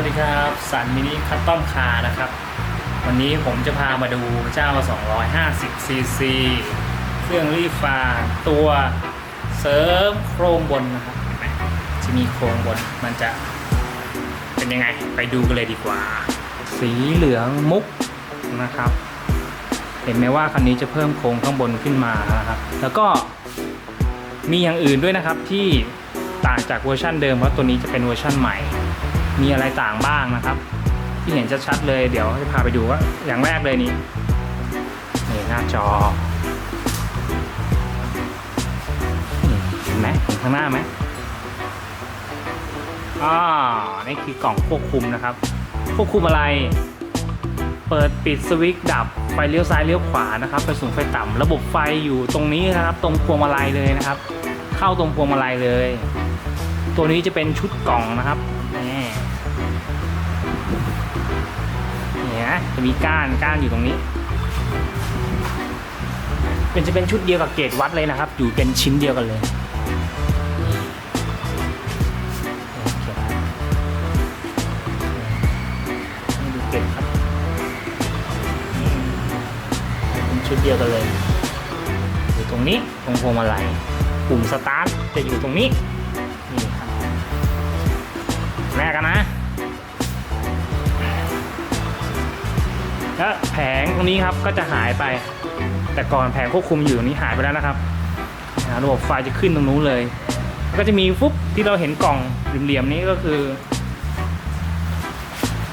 วัสดีครับสันมินิคัตตอมคาร์นะครับ วันนี้ผมจะพามาดูเจ้า 250 ซีซีเครื่องรีฟาตัวเสริมโครงบนนะครับเห็นไหมจะมีโครงบนมันจะเป็นยังไงไปดูกันเลยดีกว่า สีเหลืองมุกนะครับ เห็นไหมว่าคันนี้จะเพิ่มโครงข้างบนขึ้นมานะครับ แล้วก็มีอย่างอื่นด้วยนะครับที่ต่างจากเวอร์ชันเดิมเพราะตัวนี้จะเป็นเวอร์ชันใหม่ มีอะไรต่างบ้างนะครับ ที่เห็นชัดๆเลยเดี๋ยวจะพาไปดูว่าอย่างแรกเลยนี่นี่หน้าจอเห็นไหมเห็นข้างหน้าไหมอ่านี่คือกล่องควบคุมนะครับ ควบคุมอะไร เปิดปิดสวิตช์ดับไฟเลี้ยวซ้ายเลี้ยวขวานะครับไฟสูงไฟต่ำระบบไฟอยู่ตรงนี้นะครับ ตรงพวงมาลัยเลยนะครับ เข้าตรงพวงมาลัยเลย ตัวนี้จะเป็นชุดกล่องนะครับ นะจะมีก้านก้านอยู่ตรงนี้ เป็นจะเป็นชุดเดียวกับเกจวัดเลยนะครับ อยู่เป็นชิ้นเดียวกันเลยนี่ดูเกจครับนี่เป็นชุดเดียวกันเลย อยู่ตรงนี้ตรงพวงมาลัยปุ่มสตาร์ทจะอยู่ตรงนี้นี่ครับแม่กันนะ แล้วแผงตรงนี้ครับก็จะหายไป แต่ก่อนแผงควบคุมอยู่ตรงนี้หายไปแล้วนะครับระบบไฟจะขึ้นตรงนู้นเลย ก็จะมีฟุ๊บที่เราเห็นกล่องเหลี่ยมๆนี้ก็คือ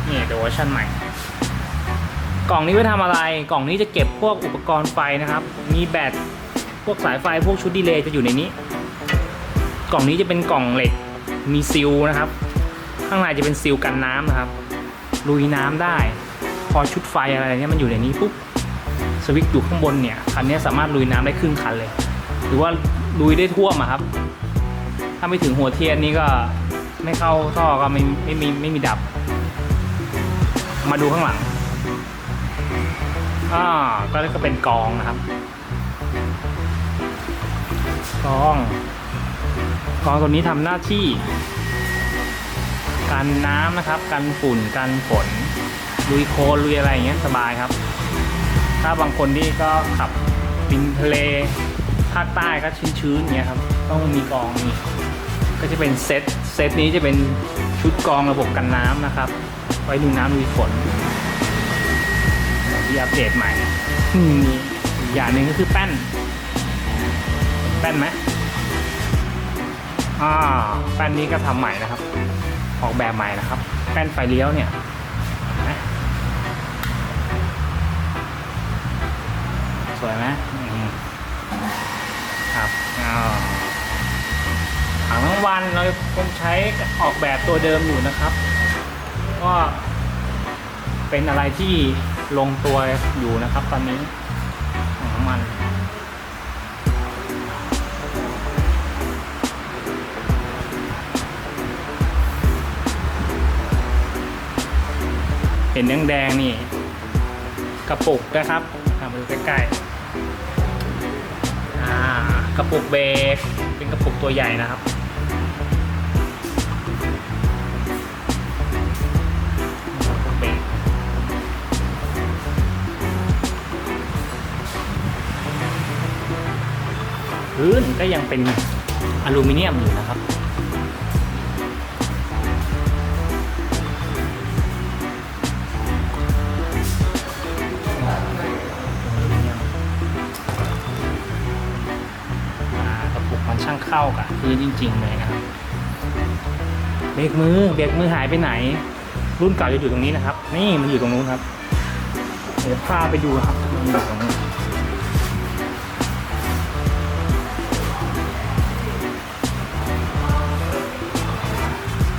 นี่เดี๋ยวเวอร์ชันใหม่ กล่องนี้ไว้ทำอะไร กล่องนี้จะเก็บพวกอุปกรณ์ไฟนะครับ มีแบตพวกสายไฟพวกชุดดีเลย์จะอยู่ในนี้ กล่องนี้จะเป็นกล่องเหล็กมีซีลนะครับ ข้างในจะเป็นซีลกันน้ำนะครับลุยน้ำได้ พอชุดไฟอะไรเนี่ยมันอยู่ในนี้ปุ๊บสวิตช์อยู่ข้างบนเนี่ยคันนี้สามารถลุยน้ำได้ครึ่งคันเลย หรือว่าลุยได้ท่วมอะครับ ถ้าไม่ถึงหัวเทียนนี้ก็ไม่เข้าท่อก็ไม่ไม่มีไม่มีดับ มาดูข้างหลังอ่าก็ก็เป็นกองนะครับกองกองตัวนี้ทำหน้าที่กันน้ำนะครับ กันฝุ่นกันฝน ลุยโคลนลุยอะไรอย่างเงี้ยสบายครับ ถ้าบางคนที่ก็ขับริมทะเลภาคใต้ก็ชื้นๆอย่างเงี้ยครับ ต้องมีกองนี่ก็จะเป็นเซตเซตนี้จะเป็นชุดกองระบบกันน้ำนะครับ ไว้ลุยน้ำลุยฝนที่อัปเดตใหม่มีอย่างหนึ่งก็คือแป้น แป้นไหมอ่าแป้นนี้ก็ทำใหม่นะครับ ออกแบบใหม่นะครับ แป้นไฟเลี้ยวเนี่ย วยไหมอืมครับอ่าถังน้ำวันเราคงใช้ออกแบบตัวเดิมอยู่นะครับ ก็เป็นอะไรที่ลงตัวอยู่นะครับ ตอนนี้ถังน้ำมันเห็นแดงๆนี่ กระปุกนะครับอะมาดูใกล้ๆอ่ากระปุกเบรกเป็นกระปุกตัวใหญ่นะครับ กระปุกเบรกพื้นก็ยังเป็นอลูมิเนียมอยู่นะครับ ช่างเข้ากับพื้นจริง ๆ เลยนะครับเบรกมือเบรกมือหายไปไหน รุ่นเก่าจะอยู่ตรงนี้นะครับ นี่มันอยู่ตรงนู้นครับ เดี๋ยวพาไปดูครับมันอยู่ตรงนู้น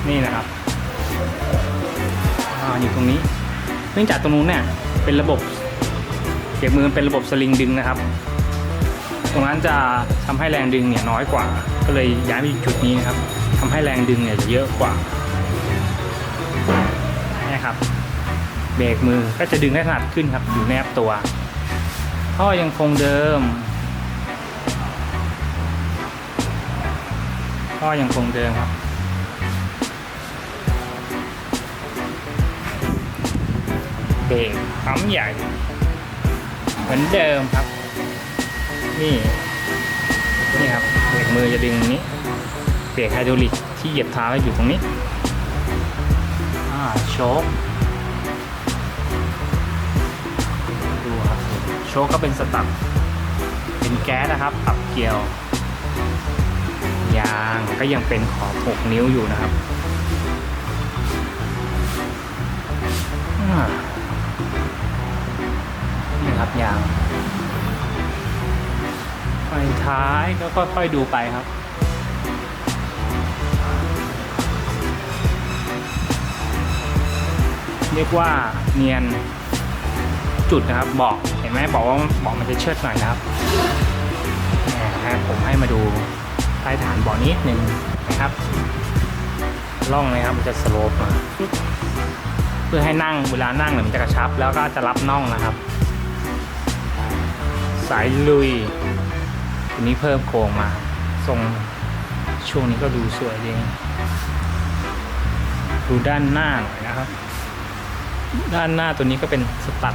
นี่นะครับอ่าอยู่ตรงนี้ เนื่องจากตรงนู้นเนี่ยเป็นระบบเบรกมือเป็นระบบสลิงดึงนะครับ รงนั้นจะทำให้แรงดึงเนี่ยน้อยกว่า ก็เลยย้ายมาอยู่จุดนี้นะครับทำให้แรงดึงเนี่ยเยอะกว่านะครับเบรกมือก็จะดึงได้ถนัดขึ้นครับอยู่แนบตัวท่อยังคงเดิมท่อยังคงเดิมครับเบรกปั๊มใหญ่ เหมือนเดิมครับ นี่ นี่ครับเบรกมือจะดึงนี้เบรกไฮดรอลิกที่เหยียบเท้าอยู่ตรงนี้อ่าโชคดูครับโชคก็เป็นสตับเป็นแก๊สนะครับปรับเกียร์ยางก็ยังเป็นขอบ6นิ้วอยู่นะครับนี่ครับยาง ท้ายก็ค่อยๆดูไปครับเรียกว่าเนียนจุดนะครับบอกเห็นไหมบอกว่าบอกมันจะเชิดหน่อยนะครับผมให้มาดูใต้ฐานบาะนิดนึงนะครับล่องเลยครับมันจะสโลปมาเพื่อให้นั่งเวลานั่งเนี่ยมันจะกระชับ แล้วก็จะรับน่องนะครับ สายลุย วนี้เพิ่มโครงมาทรงช่วงนี้ก็ดูสวยดีดูด้านหน้าหน่อยนะครับ ด้านหน้าตัวนี้ก็เป็นสตัด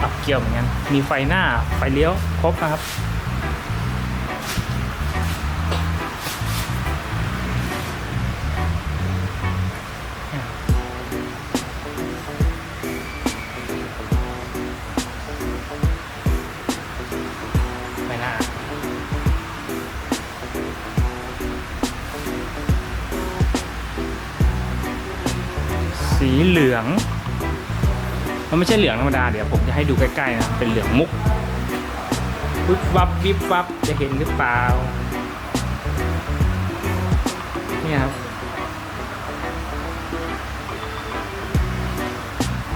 ปรับเกี่ยวเหมือนกัน มีไฟหน้าไฟเลี้ยวครบนะครับ สีเหลือง มันไม่ใช่เหลืองธรรมดาเดี๋ยวผมจะให้ดูใกล้ๆนะเป็นเหลืองมุกวิบวับวิบวับจะเห็นหรือเปล่าเนี่ยครับ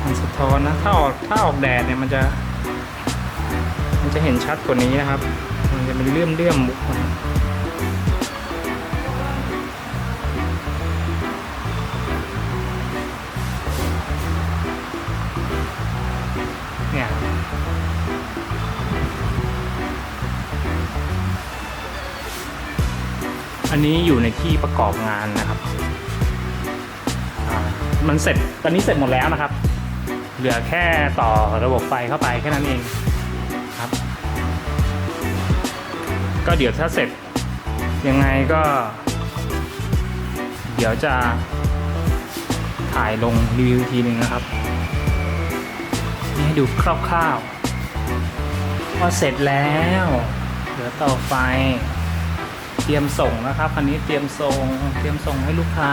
มันสะท้อนนะถ้าออกถ้าออกแดดเนี่ยมันจะ มันจะเห็นชัดกว่านี้นะครับ มันจะเป็นเลื่อมเลื่อมๆมุกนะครับเนี่ อันนี้อยู่ในที่ประกอบงานนะครับมันเสร็จตอนนี้เสร็จหมดแล้วนะครับ เหลือแค่ต่อระบบไฟเข้าไปแค่นั้นเองครับ ก็เดี๋ยวถ้าเสร็จยังไงก็ เดี๋ยวจะถ่ายลงรีวิวทีหนึ่งนะครับ นี่ให้ดูคร่าวๆว่าเสร็จแล้ว เหลือต่อไฟ เตรียมส่งนะครับคันนี้เตรียมส่งเตรียมส่งให้ลูกค้า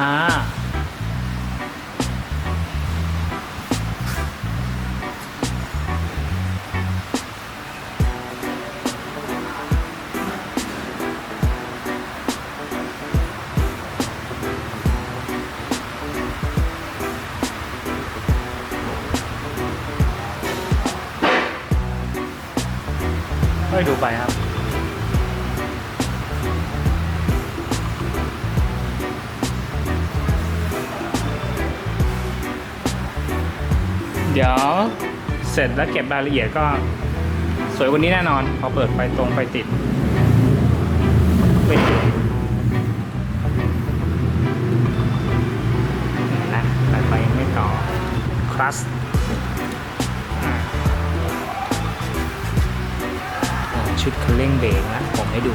ค่อยดูไปครับ ดี๋ยวเสร็จแล้วเก็บรายละเอียดก็สวยกว่านี้แน่นอน พอเปิดไฟตรงไฟติดปิดเห็นะไฟไม่ต่อคลัสชุดคันเร่งเบรกนะ ผมให้ดู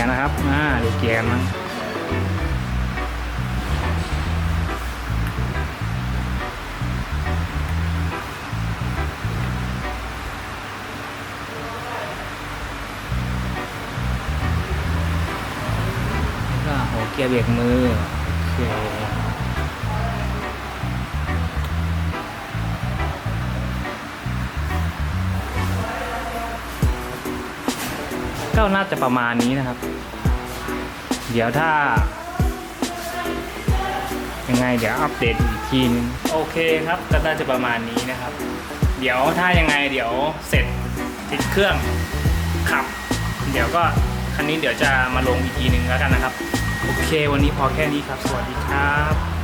ยร์นะครับ อ่าดูเกียร์มั้งก็หัวเกียร์เบรกมือ โอเค ก็น่าจะประมาณนี้นะครับ เดี๋ยวถ้า ยังไงเดี๋ยวอัปเดตอีกทีนึงโอเคครับก็น่าจะประมาณนี้นะครับ เดี๋ยวถ้ายังไงเดี๋ยวเสร็จติดเครื่องขับ เดี๋ยวก็คันนี้เดี๋ยวจะมาลงอีกทีนึงแล้วกันนะครับ โอเค วันนี้พอแค่นี้ครับ สวัสดีครับ